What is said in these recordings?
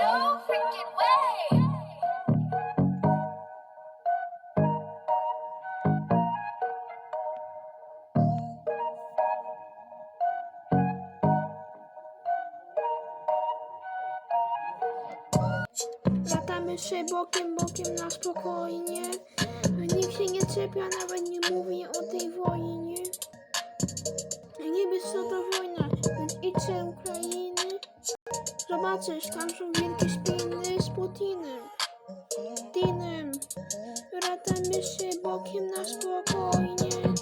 No! Latamy się bokiem, na spokojnie. Nikt się nie czepia, nawet nie mówi o tej wojnie. Nie wiesz co to wojna, więc idźcie. Zobaczysz, tam są wielkie spiny z Putinem. Putinem. Latamy się bokiem na spokojnie.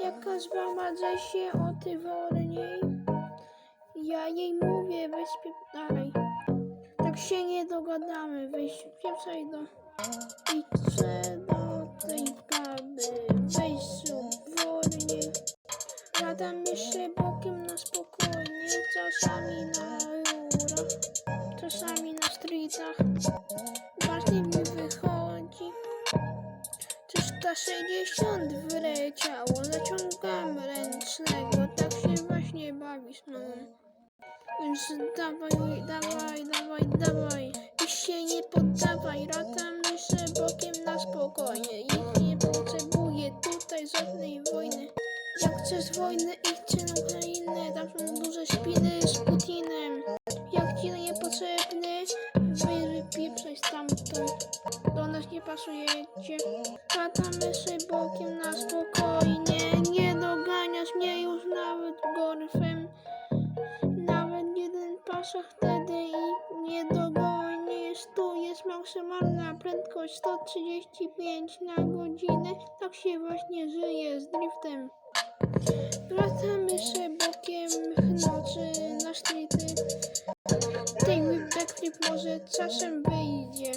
Jaka zbamadza się o tej wojnie. Ja jej mówię, weź dalej. Tak się nie dogadamy, weź pieprzaj do... Idźcie do tej baby, weź wolnie. Latamy się bokiem na spokojnie, czasami na 360 wyleciało, zaciągam ręcznego, tak się właśnie bawisz, no. Więc dawaj, dawaj, dawaj, dawaj. I się nie poddawaj, latamy się bokiem na spokojnie. Ich nie potrzebuję tutaj żadnej wojny. Jak chcesz wojny, idźcie na Ukrainę, tam są duże szpiny z Putinem. Jak ci niepotrzebny, wy wypieprzaj stamtąd. Pasujecie. Latamy się bokiem na spokojnie. Nie doganiasz mnie już nawet golfem. Nawet jeden pasza wtedy i nie dogonisz. Tu jest maksymalna prędkość 135 na godzinę. Tak się właśnie żyje z driftem. Wracamy się bokiem w nocy na szlity. Może czasem wyjdzie.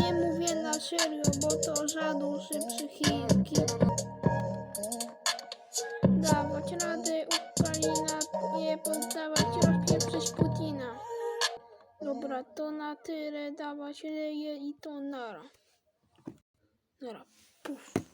Nie mówię na serio, bo to za duży psychiki. Dawać radę Ukraina, nie poddawać rozpieprzyć Putina. Dobra, to na tyle, dawać leje i to nara. Nara, puf.